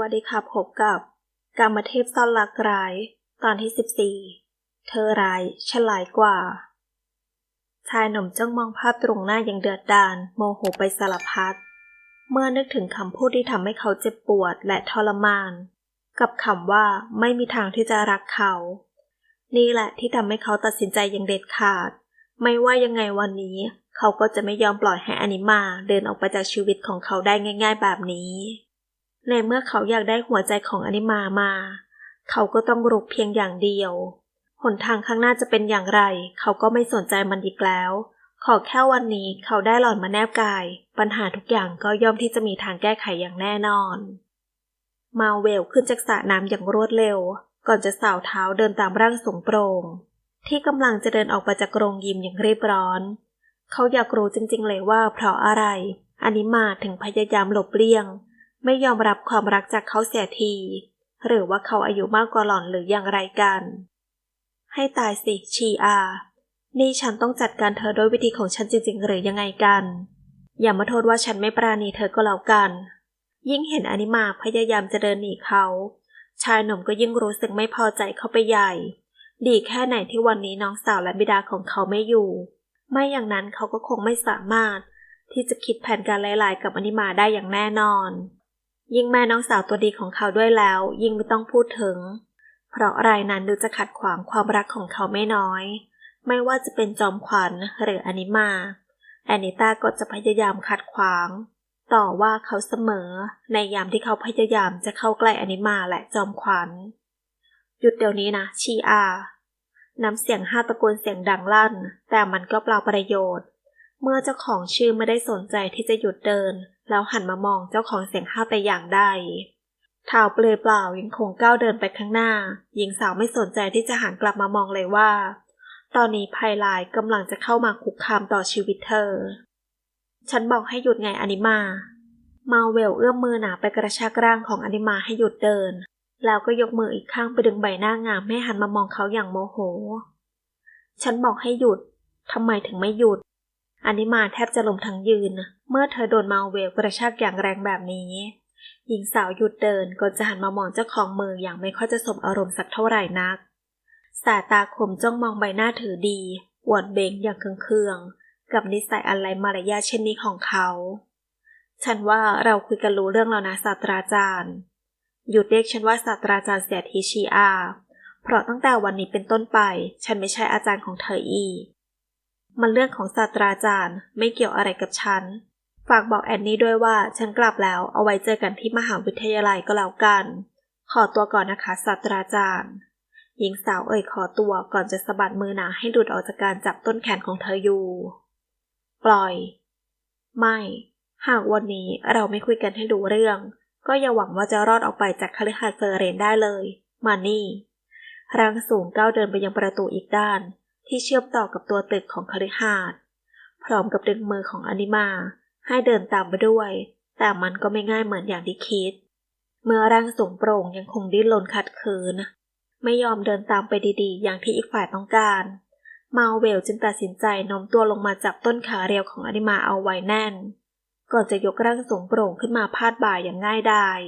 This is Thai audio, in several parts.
วัสดีค่ะพบกับกามเทพซ่อนลักร้าย ตอนที่ 14 เธอร้ายฉลายกว่า ชายหนุ่มจ้องมองภาพตรงหน้าอย่างเดือดดาลโมโหไปสารพัด เมื่อนึกถึงคำพูดที่ทำให้เขาเจ็บปวดและทรมาน กับคำว่าไม่มีทางที่จะรักเขา นี่แหละที่ทำให้เขาตัดสินใจอย่างเด็ดขาด ไม่ว่ายังไงวันนี้ เขาก็จะไม่ยอมปล่อยให้อนิมาเดินออกไปจากชีวิตของเขาได้ง่าย ๆ แบบนี้ ในเมื่อเขาอยากได้หัวใจของอนิมามา เขาก็ต้องรุกเพียงอย่างเดียว หนทางข้างหน้าจะเป็นอย่างไร เขาก็ไม่สนใจมันอีกแล้ว ขอแค่วันนี้เขาได้หล่อนมาแนบกาย ปัญหาทุกอย่างก็ย่อมที่จะมีทางแก้ไขอย่างแน่นอน มาเวลขึ้นจากสระน้ำอย่างรวดเร็ว ก่อนจะสาวเท้าเดินตามร่างสูงโปร่งที่กำลังจะเดินออกไปจากโรงยิมอย่างรีบร้อน เขาอยากรู้จริงๆเลยว่าเพราะอะไรอนิมาถึงพยายามหลบเลี่ยง ไม่ยอมรับความรักจากเขาเสียที หรือว่าเขาอายุมากกว่าหล่อนหรืออย่างไรกัน ให้ตายสิชีอา นี่ฉันต้องจัดการเธอด้วยวิธีของฉันจริง ๆ หรือยังไงกัน อย่ามาโทษว่าฉันไม่ปราณีเธอก็แล้วกัน ยิ่งเห็นอนิมาพยายามจะเดินหนีเขา ชายหนุ่มก็ยิ่งรู้สึกไม่พอใจเขาไปใหญ่ ดีแค่ไหนที่วันนี้น้องสาวและบิดาของเขาไม่อยู่ ไม่อย่างนั้นเขาก็คงไม่สามารถที่จะคิดแผนการหลาย ๆ กับอนิมาได้อย่างแน่นอน ยิ่งแม่น้องสาวตัวดีของเขาด้วยแล้ว ยิ่งไม่ต้องพูดถึง เพราะอะไรนั้นดูจะขัดขวางความรักของเขาไม่น้อย ไม่ว่าจะเป็นจอมขวัญหรืออนิมา แอนิต้าก็จะพยายามขัดขวาง ต่อว่าเขาเสมอ ในยามที่เขาพยายามจะเข้าใกล้อนิมาและจอมขวัญ หยุดเดี๋ยวนี้นะชีอาน้ำเสียงห้าตะโกนเสียงดังลั่น แต่มันก็เปล่าประโยชน์ เมื่อเจ้าของชื่อไม่ได้สนใจที่จะหยุดเดิน แล้วหันมามองเจ้าของเสียงห้าวแต่อย่างใดเท้าเปลือยเปล่ายังคงก้าวเดินไปข้างหน้า หญิงสาวไม่สนใจที่จะหันกลับมามองเลยว่า ตอนนี้ภัยลายกำลังจะเข้ามาคุกคามต่อชีวิตเธอ ฉันบอกให้หยุดไงอนิมา มาเวลเอื้อมมือหนาไปกระชากร่างของอนิมาให้หยุดเดิน แล้วก็ยกมืออีกข้างไปดึงใบหน้างามให้หันมามองเขาอย่างโมโห ฉันบอกให้หยุดทำไมถึงไม่หยุด อนิมาแทบจะล้มทั้งยืน เมื่อเธอโดนมาเวลกระชากอย่างแรงแบบนี้ หญิงสาวหยุดเดินก่อนจะหันมามองเจ้าของมืออย่างไม่ค่อยจะสมอารมณ์สักเท่าไหร่นัก สายตาคมจ้องมองใบหน้าถือดีอวดเบงอย่างเคืองๆกับนิสัยอะไรมารยาเช่นนี้ของเขา ฉันว่าเราคุยกันรู้เรื่องแล้วนะศาสตราจารย์ หยุดเรียกฉันว่าศาสตราจารย์เสียทีชีอา เพราะตั้งแต่วันนี้เป็นต้นไป ฉันไม่ใช่อาจารย์ของเธออีก มันเรื่องของศาสตราจารย์ ไม่เกี่ยวอะไรกับฉัน ฝากบอกแอนนี่ด้วยว่าฉันกลับแล้วเอาไว้เจอกันที่มหาวิทยาลัยก็แล้วกัน ขอตัวก่อนนะคะศาสตราจารย์ หญิงสาวเอ่ยขอตัวก่อนจะสะบัดมือหนาให้ดูดออกจากการจับต้นแขนของเธออยู่ ปล่อย ไม่ หากวันนี้เราไม่คุยกันให้รู้เรื่อง ก็อย่าหวังว่าจะรอดออกไปจากคฤหาสน์เฟอร์เรนได้เลย มานี่ร่างสูงก้าวเดินไปยังประตูอีกด้าน ที่เชื่อมต่อกับตัวตึกของคฤหาสน์พร้อมกับดึงมือของอนิมา ให้เดินตามไปด้วย แต่มันก็ไม่ง่ายเหมือนอย่างที่คิด เมื่อร่างสูงโปร่งยังคงดิ้นรนขัดขืน ไม่ยอมเดินตามไปดีๆ อย่างที่อีกฝ่ายต้องการ มาเวลจึงตัดสินใจโน้มตัวลงมาจับต้นขาเรียวของอนิมาเอาไว้แน่น ก่อนจะยกร่างสูงโปร่งขึ้นมาพาดบ่าอย่างง่ายดาย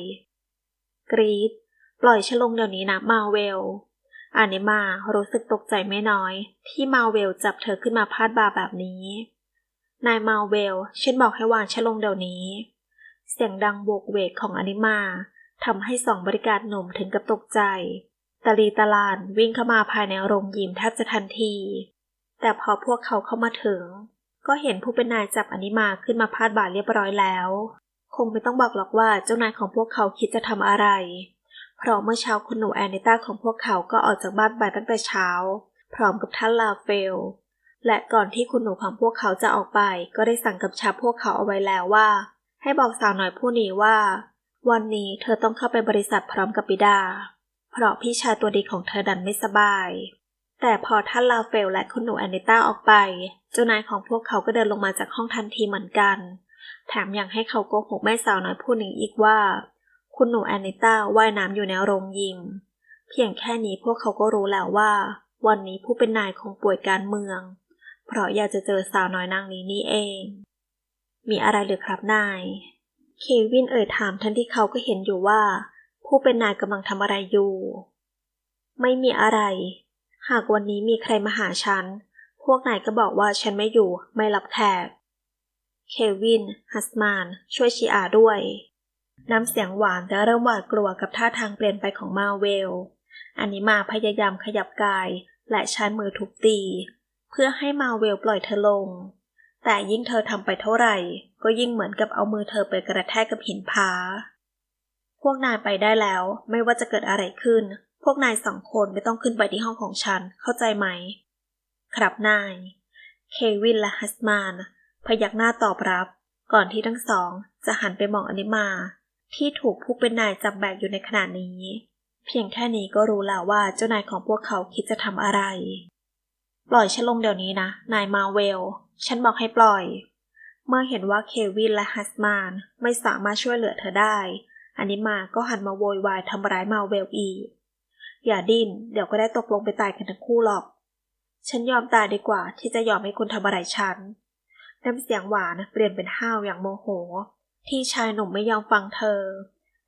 กรีดปล่อยฉลงเดี๋ยวนี้นะมาเวล อานิมารู้สึกตกใจไม่น้อย ที่มาเวลจับเธอขึ้นมาพาดบ่าแบบนี้ นายมาเวลฉันบอกให้วางฉันลงเดี๋ยวนี้ เสียงดังโบกเวกของอนิมาทำให้สองบริการหนุ่มถึงกับตกใจตาลีตาลานวิ่งเข้ามาภายในโรงยิมแทบจะทันที แต่พอพวกเขาเข้ามาถึง ก็เห็นผู้เป็นนายจับอนิมาขึ้นมาพาดบ่าเรียบร้อยแล้ว คงไม่ต้องบอกหรอกว่าเจ้านายของพวกเขาคิดจะทำอะไร เพราะเมื่อเช้าคุณหนูแอนนิต้าของพวกเขาก็ออกจากบ้านไปตั้งแต่เช้า พร้อมกับท่านลาเฟล และก่อนที่คุณหนูของพวกเขาจะออกไป ก็ได้สั่งกับชับพวกเขาเอาไว้แล้วว่า ให้บอกสาวหน่อยผู้นี้ว่า วันนี้เธอต้องเข้าไปบริษัทพร้อมกับบิดา เพราะพี่ชายตัวดีของเธอดันไม่สบาย แต่พอท่านลาเฟลและคุณหนูแอนนิต้าออกไป เจ้านายของพวกเขาก็เดินลงมาจากห้องทันทีเหมือนกัน แถมยังให้เขาโกหกแม่สาวน้อยผู้หนึ่งอีกว่า คุณหนูแอนนิต้าว่ายน้ำอยู่ในโรงยิม เพียงแค่นี้พวกเขาก็รู้แล้วว่า วันนี้ผู้เป็นนายคงป่วยการเมือง เพราะอยากจะเจอสาวน้อยนางนี้นี่เอง มีอะไรหรือครับนาย เควินเอ่ยถามทันที่เขาก็เห็นอยู่ว่า ผู้เป็นนายกำลังทำอะไรอยู่ ไม่มีอะไร หากวันนี้มีใครมาหาฉัน พวกนายก็บอกว่าฉันไม่อยู่ ไม่รับแขก เควิน ฮัสมาน ช่วยชีอาด้วย น้ำเสียงหวานแต่เริ่มหวาดกลัวกับท่าทางเปลี่ยนไปของมาเวล อันนี้มาพยายามขยับกายและใช้มือทุบตี เพื่อให้มาเวลปล่อยเธอลง แต่ยิ่งเธอทำไปเท่าไหร่ ก็ยิ่งเหมือนกับเอามือเธอไปกระแทกกับหินผา พวกนายไปได้แล้ว ไม่ว่าจะเกิดอะไรขึ้น พวกนายสองคนไม่ต้องขึ้นไปที่ห้องของฉัน เข้าใจไหม ครับนาย เควินและฮัสมานพยักหน้าตอบรับ ก่อนที่ทั้งสองจะหันไปมองอนิมา ที่ถูกผู้เป็นนายจับแบกอยู่ในขณะนี้ เพียงแค่นี้ก็รู้แล้วว่าเจ้านายของพวกเขาคิดจะทำอะไร ปล่อยฉันลงเดี๋ยวนี้นะ นายมาเวล ฉันบอกให้ปล่อย เมื่อเห็นว่าเควินและฮัสมานไม่สามารถช่วยเหลือเธอได้อนิมาก็หันมาโวยวายทำร้ายมาเวลอีก อย่าดิ้น เดี๋ยวก็ได้ตกลงไปตายกันทั้งคู่หรอก ฉันยอมตายดีกว่าที่จะยอมให้คุณทำอะไรฉันน้ำเสียงหวานเปลี่ยนเป็นห้าวอย่างโมโห ที่ชายหนุ่มไม่ยอมฟังเธอ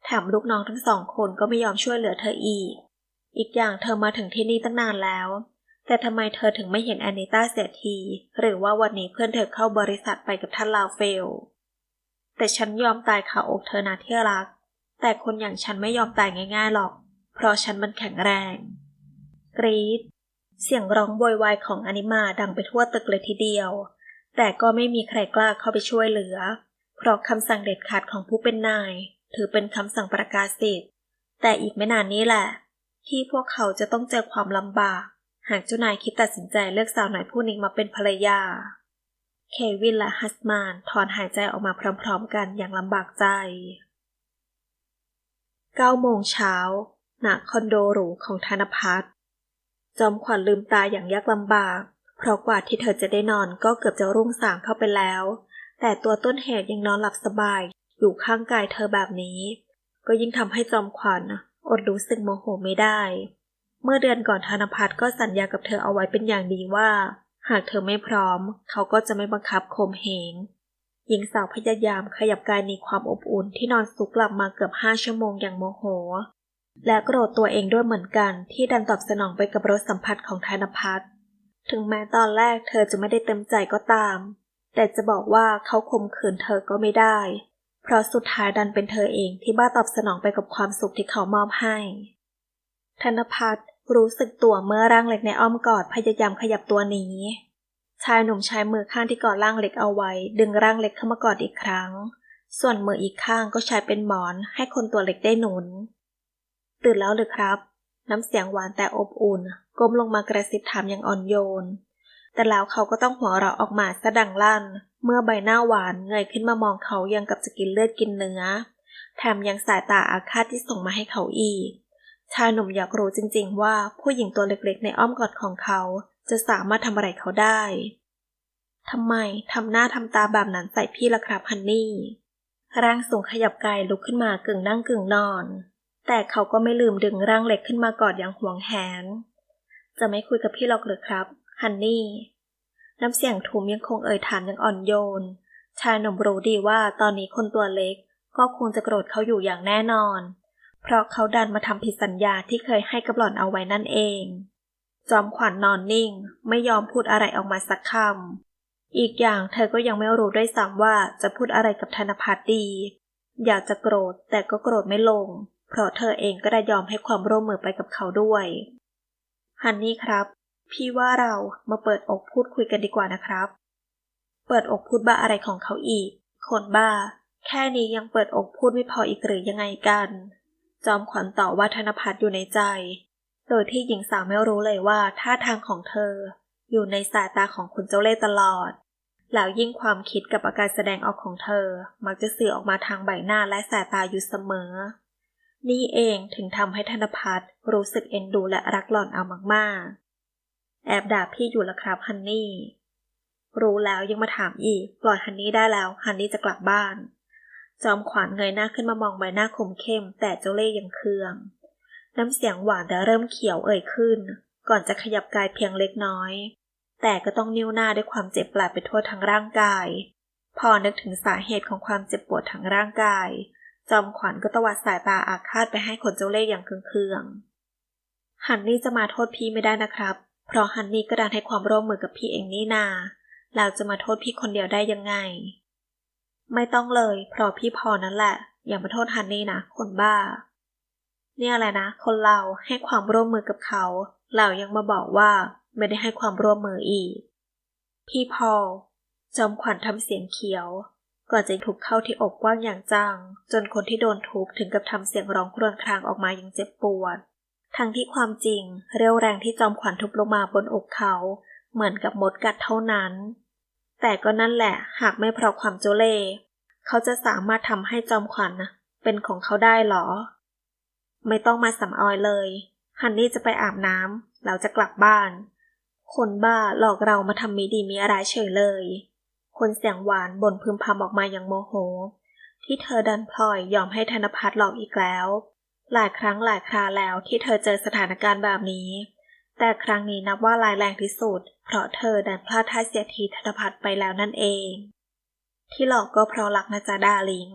แถมลูกน้องทั้งสองคนก็ไม่ยอมช่วยเหลือเธออีก อีกอย่างเธอมาถึงที่นี่ตั้งนานแล้ว แต่ทำไมเธอถึงไม่เห็นแอนิต้าเสียที หรือว่าวันนี้เพื่อนเธอเข้าบริษัทไปกับท่านลาวเฟล แต่ฉันยอมตายคาอกเธอนาที่รัก แต่คนอย่างฉันไม่ยอมตายง่ายๆหรอก เพราะฉันมันแข็งแรง กรีดเสียงร้องโวยวายของอนิมาดังไปทั่วตึกเลยทีเดียว แต่ก็ไม่มีใครกล้าเข้าไปช่วยเหลือ เพราะคำสั่งเด็ดขาดของผู้เป็นนาย ถือเป็นคำสั่งประกาศสิทธิ์แต่อีกไม่นานนี้แหละ ที่พวกเขาจะต้องเจอความลำบาก หากเจ้านายคิดตัดสินใจเลือกสาวหน่อยผู้นี้มาเป็นภรรยา เควินและฮัสมานถอนหายใจออกมาพร้อมๆกันอย่างลำบากใจ9โมงเช้าณคอนโดหรูของธนพัฒน์จอมขวัญลืมตาอย่างยากลำบาก เพราะกว่าที่เธอจะได้นอนก็เกือบจะรุ่งสางเข้าไปแล้ว แต่ตัวต้นเหตุยังนอนหลับสบาย อยู่ข้างกายเธอแบบนี้ ก็ยิ่งทำให้จอมขวัญอดรู้สึกโมโหไม่ได้ เมื่อเดือนก่อนธนพัฒน์ก็สัญญากับเธอเอาไว้เป็นอย่างดีว่า หากเธอไม่พร้อม เขาก็จะไม่บังคับข่มเหงหญิงสาวพยายามขยับกายในความอบอุ่นที่นอนซุกหลับมาเกือบห้าชั่วโมงอย่างโมโห และโกรธตัวเองด้วยเหมือนกันที่ดันตอบสนองไปกับรสสัมผัสของธนพัฒน์ถึงแม้ตอนแรกเธอจะไม่ได้เต็มใจก็ตาม แต่จะบอกว่าเขาข่มขืนเธอก็ไม่ได้ เพราะสุดท้ายดันเป็นเธอเองที่บ้าตอบสนองไปกับความสุขที่เขามอบให้ ธนพัฒน์รู้สึกตัวเมื่อร่างเล็กในอ้อมกอดพยายามขยับตัวหนีชายหนุ่มใช้มือข้างที่กอดร่างเล็กเอาไว้ ดึงร่างเล็กเข้ามากอดอีกครั้ง ส่วนมืออีกข้างก็ใช้เป็นหมอนให้คนตัวเล็กได้หนุน ตื่นแล้วหรือครับ น้ำเสียงหวานแต่อบอุ่น ก้มลงมากระซิบถามอย่างอ่อนโยน แต่แล้วเขาก็ต้องหัวเราะออกมาสะดังลั่น เมื่อใบหน้าหวานเงยขึ้นมามองเขายังกับจะกินเลือดกินเนื้อ แถมยังสายตาอาฆาตที่ส่งมาให้เขาอีก ชายหนุ่มอยากรู้จริง ๆ ว่าผู้หญิงตัวเล็กๆ ในอ้อมกอดของเขา จะสามารถทำอะไรเขาได้ทำไมทำหน้าทำตาแบบนั้นใส่พี่ละครับฮันนี่ ร่างสูงขยับกายลุกขึ้นมากึ่งนั่งกึ่งนอน แต่เขาก็ไม่ลืมดึงร่างเล็กขึ้นมากอดอย่างห่วงแหน จะไม่คุยกับพี่หรอกหรือครับ ฮันนี่ น้ำเสียงทุมยังคงเอ่ยถามอย่างอ่อนโยน ชายหนุ่มรู้ดีว่าตอนนี้คนตัวเล็กก็คงจะโกรธเขาอยู่อย่างแน่นอน เพราะเขาดันมาทำผิดสัญญาที่เคยให้กับหล่อนเอาไว้นั่นเอง จอมขวัญนนอนนิ่ง ไม่ยอมพูดอะไรออกมาสักคำ อีกอย่างเธอก็ยังไม่รู้ด้วยซ้ำว่าจะพูดอะไรกับธนพัฒน์ดี อยากจะโกรธแต่ก็โกรธไม่ลง เพราะเธอเองก็ได้ยอมให้ความร่วมมือไปกับเขาด้วย ฮันนี่ครับ พี่ว่าเรามาเปิดอกพูดคุยกันดีกว่านะครับ เปิดอกพูดบ้าอะไรของเขาอีก คนบ้า แค่นี้ยังเปิดอกพูดไม่พออีกหรือยังไงกัน จอมขวัญต่อว่าธนพัฒน์อยู่ในใจ โดยที่หญิงสาวไม่รู้เลยว่าท่าทางของเธอ อยู่ในสายตาของคุณเจ้าเล่ห์ตลอด แล้วยิ่งความคิดกับอาการแสดงออกของเธอ มักจะสื่อออกมาทางใบหน้าและสายตาอยู่เสมอ นี่เองถึงทำให้ธนพัฒน์รู้สึกเอ็นดูและรักหล่อนเอามากๆ แอบด่าพี่อยู่ละครับฮันนี่ รู้แล้วยังมาถามอีก ปล่อยฮันนี่ได้แล้ว ฮันนี่จะกลับบ้าน จอมขวัญเงยหน้าขึ้นมามองใบหน้าคมเข้ม แต่เจ้าเล่ห์ยังเคือง น้ำเสียงหวานแต่เริ่มเขียวเอ่ยขึ้น ก่อนจะขยับกายเพียงเล็กน้อย แต่ก็ต้องนิ้วหน้าด้วยความเจ็บปวดไปทั่วทั้งร่างกาย พอนึกถึงสาเหตุของความเจ็บปวดทั้งร่างกาย จอมขวัญก็ตวัดสายตาอาฆาตไปให้คนเจ้าเล่ห์อย่างเคืองๆฮันนี่จะมาโทษพี่ไม่ได้นะครับ เพราะฮันนี่ก็ดันให้ความร่วมมือกับพี่เองนี่นาแล้วจะมาโทษพี่คนเดียวได้ยังไง ไม่ต้องเลย เพราะพี่พอนั่นแหละ อย่ามาโทษฮันนี่นะ คนบ้า เนี่ยแหละนะ คนเราให้ความร่วมมือกับเขา เรายังมาบอกว่าไม่ได้ให้ความร่วมมืออีก พี่พอลจอมขวัญทำเสียงเขียว ก่อนจะถูกเข้าที่อกกว้างอย่างจัง จนคนที่โดนทุบถึงกับทำเสียงร้องครวญครางออกมาอย่างเจ็บปวด ทั้งที่ความจริงเร็วแรงที่จอมขวัญทุบลงมาบนอกเขาเหมือนกับมดกัดเท่านั้น แต่ก็นั่นแหละหากไม่เพราะความโจเล่เขาจะสามารถทำให้จอมขวัญเป็นของเขาได้หรอ ไม่ต้องมาสำออยเลย ฮันนี่จะไปอาบน้ำแล้วจะกลับบ้าน คนบ้าหลอกเรามาทำมีดีมีอะไรเฉยเลย คนเสียงหวานบ่นพึมพำออกมาอย่างโมโห ที่เธอดันพลอยยอมให้ธนพัฒน์หลอกอีกแล้ว หลายครั้งหลายคราแล้วที่เธอเจอสถานการณ์แบบนี้ แต่ครั้งนี้นับว่าร้ายแรงที่สุด เพราะเธอดันพลาดท่าเสียทีธนพัฒน์ไปแล้วนั่นเอง ที่หลอกก็เพราะรักนะจ๊ะดาลิง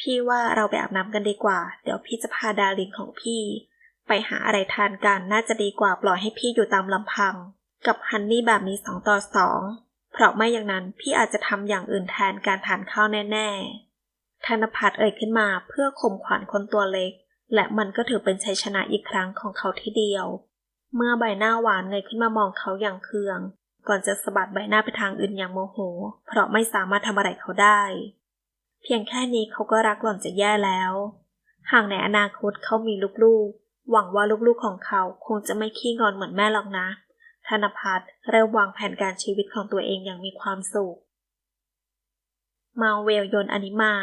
พี่ว่าเราไปอาบน้ำกันดีกว่า เดี๋ยวพี่จะพาดาลิงของพี่ ไปหาอะไรทานกันน่าจะดีกว่าปล่อยให้พี่อยู่ตามลำพัง กับฮันนี่แบบนี้สองต่อสองเพราะไม่อย่างนั้นพี่อาจจะทำอย่างอื่นแทนการทานข้าวแน่ ๆธนพัฒน์เอ่ยขึ้นมาเพื่อข่มขวัญคนตัวเล็ก และมันก็ถือเป็นชัยชนะอีกครั้งของเขาที่เดียว เมื่อใบหน้าหวานเงยขึ้นมามองเขาอย่างเคือง ก่อนจะสะบัดใบหน้าไปทางอื่นอย่างโมโห เพราะไม่สามารถทำอะไรเขาได้ เพียงแค่นี้เขาก็รักหล่อนจะแย่แล้ว หากในอนาคตเขามีลูกๆ หวังว่าลูกๆของเขาคงจะไม่ขี้งอนเหมือนแม่หรอกนะ ธนพัฒน์เริ่มวางแผนการชีวิตของตัวเองอย่างมีความสุข มาเวลยนอนิมา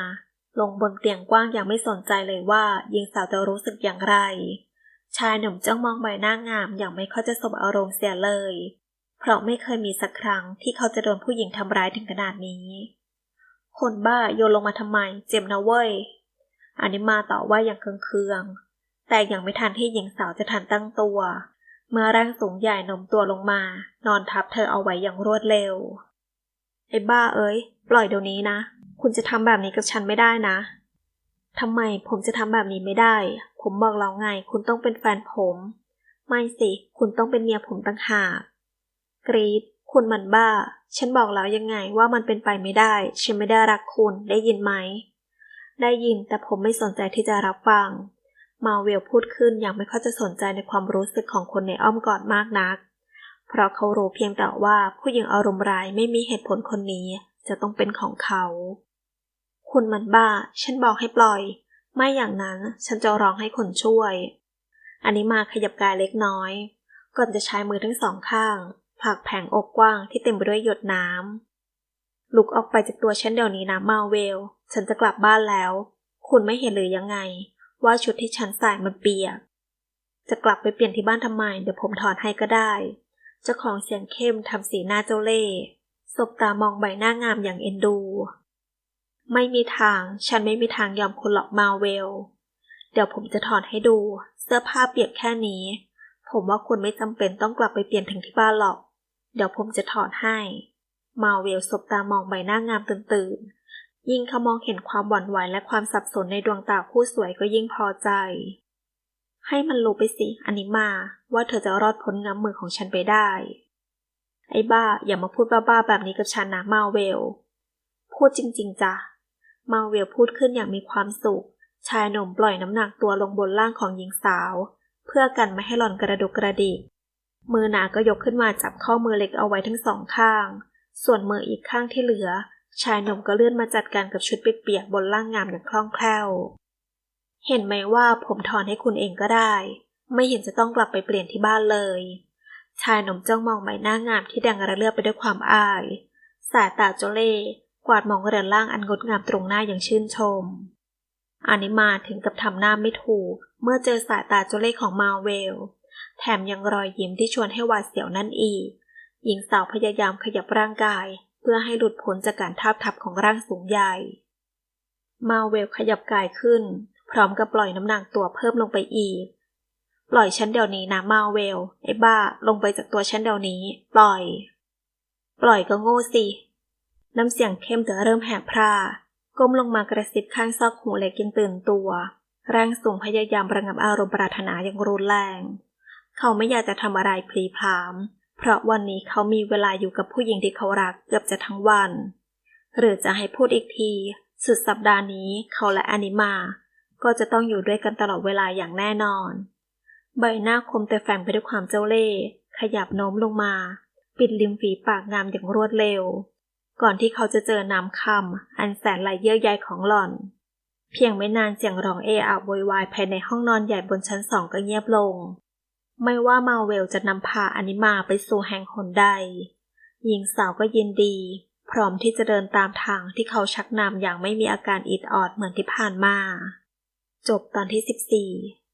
ลงบนเตียงกว้างอย่างไม่สนใจเลยว่าหญิงสาวจะรู้สึกอย่างไร ชายหนุ่มจ้องมองใบหน้างามอย่างไม่เข้าจะสบอารมณ์เสียเลย เพราะไม่เคยมีสักครั้งที่เขาจะโดนผู้หญิงทำร้ายถึงขนาดนี้ คนบ้าโยนลงมาทำไม เจ็บนะเว้ยอนิมาต่อว่าอย่างเคืองๆแต่ยังไม่ทันที่หญิงสาวจะทันตั้งตัว เมื่อร่างสูงใหญ่โนมตัวลงมา นอนทับเธอเอาไว้อย่างรวดเร็วไอ้บ้าเอ้ย ปล่อยเดี๋ยวนี้นะ คุณจะทำแบบนี้กับฉันไม่ได้นะทำไมผมจะทำแบบนี้ไม่ได้ ผมบอกแล้วไง คุณต้องเป็นแฟนผม ไม่สิ คุณต้องเป็นเมียผมต่างหาก กรีดคุณมันบ้า ฉันบอกแล้วยังไงว่ามันเป็นไปไม่ได้ ฉันไม่ได้รักคุณ ได้ยินไหม ได้ยิน แต่ผมไม่สนใจที่จะรับฟัง มาเวลพูดขึ้นอย่างไม่ค่อยจะสนใจในความรู้สึกของคนในอ้อมกอดมากนัก เพราะเขารู้เพียงแต่ว่าผู้หญิงอารมณ์ร้ายไม่มีเหตุผลคนนี้จะต้องเป็นของเขา คุณมันบ้า ฉันบอกให้ปล่อย ไม่อย่างนั้นฉันจะร้องให้คนช่วย อันนี้มาขยับกายเล็กน้อย ก่อนจะใช้มือทั้งสองข้างผลักแผงอกกว้างที่เต็มไปด้วยหยดน้ำลุกออกไปจากตัวฉันเดี๋ยวนี้นะมาเวล ฉันจะกลับบ้านแล้ว คุณไม่เห็นหรือยังไง ว่าชุดที่ฉันใส่มันเปียก จะกลับไปเปลี่ยนที่บ้านทำไม เดี๋ยวผมถอนให้ก็ได้ เจ้าของเสียงเข้มทำสีหน้าเจ้าเล่ห์สบตามองใบหน้างามอย่างเอ็นดู ไม่มีทาง ฉันไม่มีทางยอมคุณหรอกมาเวล เดี๋ยวผมจะถอดให้ดู เสื้อผ้าเปียกแค่นี้ ผมว่าคุณไม่จำเป็นต้องกลับไปเปลี่ยนถึงที่บ้านหรอก เดี๋ยวผมจะถอดให้ มาเวลสบตามองใบหน้างามตื่นๆ ยิ่งเขามองเห็นความหวั่นไหวและความสับสนในดวงตาผู้สวยก็ยิ่งพอใจ ให้มันรู้ไปสิอันนี้มา ว่าเธอจะรอดพ้นง้ำมือของฉันไปได้ ไอ้บ้าอย่ามาพูดบ้าๆแบบนี้กับฉันนะมาเวลพูดจริง ๆจ้ะ มาเวลพูดขึ้นอย่างมีความสุข ชายหนุ่มปล่อยน้ำหนักตัวลงบนล่างของหญิงสาว เพื่อกันไม่ให้หล่อนกระดุกกระดิก มือหนาก็ยกขึ้นมาจับข้อมือเล็กเอาไว้ทั้งสองข้าง ส่วนมืออีกข้างที่เหลือ ชายหนุ่มก็เลื่อนมาจัดการกับชุดเปียกๆบนล่างงามอย่างคล่องแคล่ว เห็นไหมว่าผมถอนให้คุณเองก็ได้ ไม่เห็นจะต้องกลับไปเปลี่ยนที่บ้านเลย ชายหนุ่มจ้องมองใบหน้างามที่แดงระเลือดไปด้วยความอาย สายตาโจเล่ กวาดมองเรือนร่างอันงดงามตรงหน้าอย่างชื่นชม อานิมาถึงกับทำหน้าไม่ถูก เมื่อเจอสายตาโจเล่ของมาเวล แถมยังรอยยิ้มที่ชวนให้หวาดเสียวนั่นอีก หญิงสาวพยายามขยับร่างกาย เพื่อให้หลุดพ้นจากการทาบทับของร่างสูงใหญ่ มาเวลขยับกายขึ้น พร้อมกับปล่อยน้ำหนักตัวเพิ่มลงไปอีก ปล่อยฉันเดี๋ยวนี้นะมาเวลไอ้บ้าลงไปจากตัวฉันเดี๋ยวนี้ ปล่อย ปล่อยก็โง่สิ น้ำเสียงเข้มแต่เริ่มแหบพร่าก้มลงมากระซิบข้างซอกหูเล็กยังตื่นตัว ร่างสูงพยายามระงับอารมณ์ปรารถนาอย่างรุนแรง เขาไม่อยากจะทำอะไรพลีพราม เพราะวันนี้เขามีเวลาอยู่กับผู้หญิงที่เขารักเกือบจะทั้งวัน หรือจะให้พูดอีกที สุดสัปดาห์นี้เขาและอนิมา ก็จะต้องอยู่ด้วยกันตลอดเวลาอย่างแน่นอน ใบหน้าคมแต่แฝงไปด้วยความเจ้าเล่ห์ขยับโน้มลงมา ปิดริมฝีปากงามอย่างรวดเร็ว ก่อนที่เขาจะเจอน้ำคำอันแสนไหลเยื่อใยของหล่อน เพียงไม่นานเสียงร้องเออะโวยวายภายในห้องนอนใหญ่บนชั้นสองก็เงียบลง ไม่ว่ามาเวลจะนำพาอนิมาไปสู่แห่งหนใด หญิงสาวก็ยินดี พร้อมที่จะเดินตามทางที่เขาชักนำอย่างไม่มีอาการอิดออดเหมือนที่ผ่านมา จบตอนที่ 14